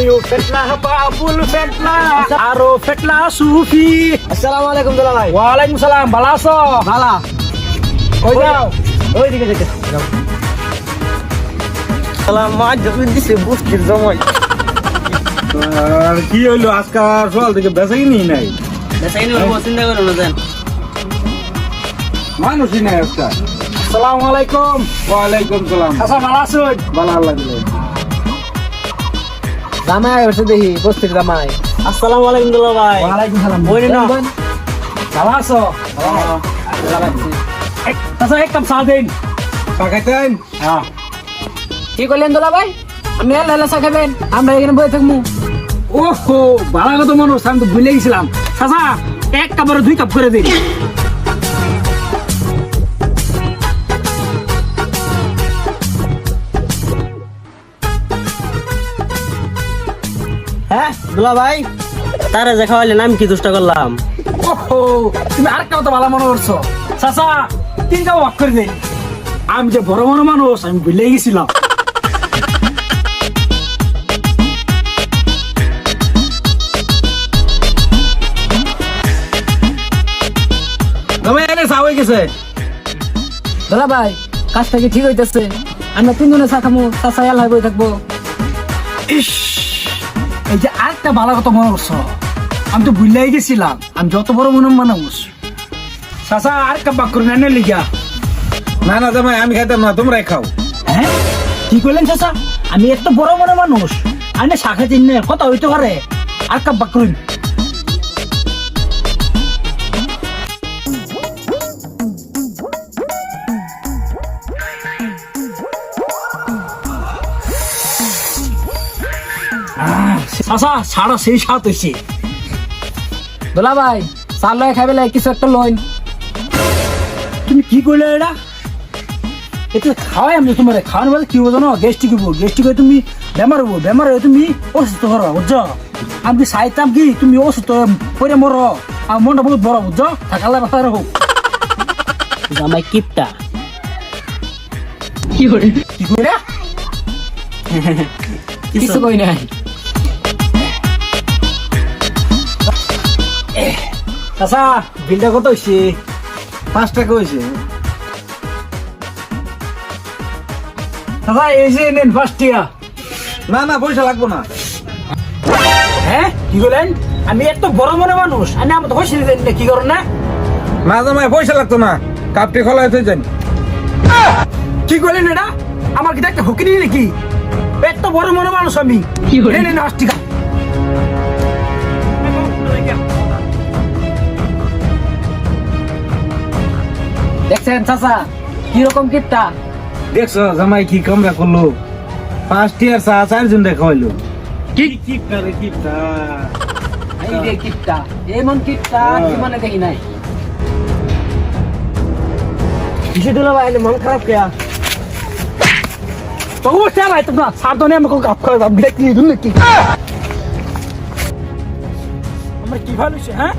আমিও ফেটলা বাবুল ফেটলা আরও ফেটলা সুফি আসসালামু আলাইকুম দুলা ভাই ওয়ালাইকুম সালাম ভালো আছো ভালা কই যাও ওই দিকে দিকে সালাম মা জমি দিছে বুঝছিস জমাই আর কি হইল আজকাল সকাল থেকে বেচাই নি নাই বেসাইনি হব চিন্তা করো না দেন মানুষই নাই একটা আসসালামু আলাইকুম ওয়ালাইকুম সালাম আচ্ছা ভালো আছো ভালো লাগল জামাই বসে দেখি বস্তির জামাই। আসসালামু আলাইকুম দুলা ভাই। ওয়ালাইকুম সালাম। বই না ভালো আছো? আচ্ছা এক কাপ চা দিন পাকাইতেন হ্যাঁ। কি করলেন দুলা ভাই? আপনি হেলা হেলা চা খাবেন আমরা এখানে বসে থাকব ওহো ভালো কথা মানুষ আমি তো ভুলে গেছিলাম। চাচা এক কাপের দুই কাপ করে দিন। হ্যাঁ দুলা ভাই তারা যে খাওয়াইলেন আমি কি দুষ্ট করলাম? ওহো তুমি আরেকটা কথা ভালো মনে করছ। চাচা তিন কাপ ওয়াক করে দিন আমি যে বড় বড় মানুষ আমি ভুলে গেছিলাম। গেছে। দুলা ভাই কাজটা কি ঠিক হইতেছে? আমরা তিনজনে চা খামো চাচা এলা বই থাকব। ইস এই যে আরেকটা ভালো কথা মনে করছ আমি তো ভুলে গেছিলাম। আমি যত বড় মনে মানুষ চাষা আর কাপ বাক করে না লিগা না না জামাই আমি খাইতাম না তোমরাই খাও। হ্যাঁ? কি করলেন চাষা আমি এত বড় মনে মানুষ আমি না শাখা চিহ্নে কথা হইতে পারে। আর কাপ বাক করুন চাচা সারা সেই সাত হয়েছে দুলা ভাই চাল লয় খাইবে লাগে কিছু একটা লইন তুমি কি করলে এটা এটা খাওয়াই আমি তোমার খাওয়ানো বলে কি বোঝো না গেস্টিক হব গেস্টিক হয়ে তুমি বেমার হব বেমার হয়ে তুমি অসুস্থ করো বুঝছ আমি চাইতাম কি তুমি অসুস্থ করে মরো আমার মনটা বহুত বড় বুঝছ থাকালে ব্যথা হোক জামাই কিপটা কি করে কিছু কই নাই। চাচা বিলটা কত হয়েছে পাঁচ টাকা হয়েছে চাচা এই যে নেন ফার্স্ট টিয়া না না পয়সা লাগবো না। হ্যাঁ কি করলেন আমি এত বড় মনে মানুষ আমি আমার হয়েছে কি করো না? না জামাই পয়সা লাগতো না। কাপটি খোলা হয়ে যান কি করলেন এটা? আমার কি একটা হুকিনি নাকি? এত বড় মনে মানুষ আমি। কি করে? নেন ফার্স্ট টিকা। দেখছেন চাচা কীরকম কিপটা? দেখছ জামাই কি কামরা করল? পাঁচ টিয়ার চা চারজন দেখা হইল। কি? কি করে কিপটা? এই যে কিপটা এমন কিপটা জীবনে দেখি নাই? কিসে দুলা ভাই মন খারাপ কেয়া? তো ও সে ভাই তোমরা সারদনে আমাকে কাপ করে দাম বিটা কি দিন নাকি আমরা কি ভালো হ্যাঁ?